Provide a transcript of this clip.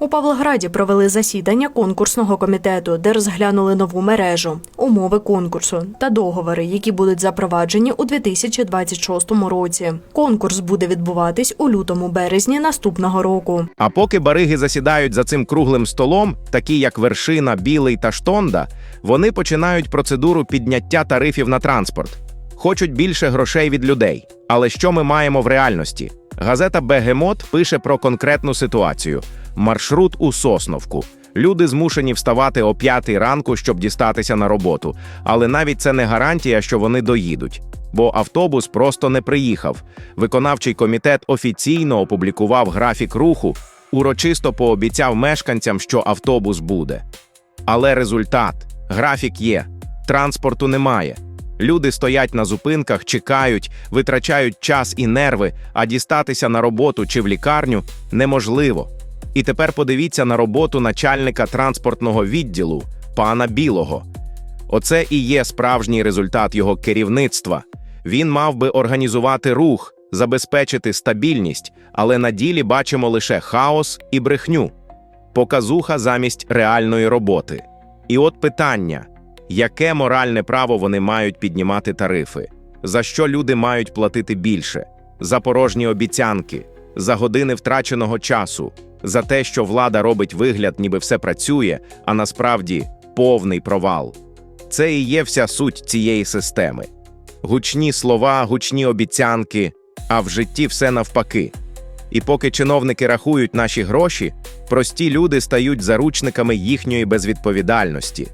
У Павлограді провели засідання конкурсного комітету, де розглянули нову мережу, умови конкурсу та договори, які будуть запроваджені у 2026 році. Конкурс буде відбуватись у лютому-березні наступного року. А поки бариги засідають за цим круглим столом, такі як вершина, білий та штонда, вони починають процедуру підняття тарифів на транспорт. Хочуть більше грошей від людей. Але що ми маємо в реальності? Газета Бегемот пише про конкретну ситуацію: маршрут у Сосновку. Люди змушені вставати о п'ятій ранку, щоб дістатися на роботу. Але навіть це не гарантія, що вони доїдуть. Бо автобус просто не приїхав. Виконавчий комітет офіційно опублікував графік руху, урочисто пообіцяв мешканцям, що автобус буде. Але результат графік є, транспорту немає. Люди стоять на зупинках, чекають, витрачають час і нерви, а дістатися на роботу чи в лікарню неможливо. І тепер подивіться на роботу начальника транспортного відділу пана Білого. Оце і є справжній результат його керівництва. Він мав би організувати рух, забезпечити стабільність, але на ділі бачимо лише хаос і брехню, показуха замість реальної роботи. І от питання: яке моральне право вони мають піднімати тарифи? За що люди мають платити більше? За порожні обіцянки, за години втраченого часу, за те, що влада робить вигляд, ніби все працює, а насправді повний провал. Це і є вся суть цієї системи. Гучні слова, гучні обіцянки, а в житті все навпаки. І поки чиновники рахують наші гроші, прості люди стають заручниками їхньої безвідповідальності.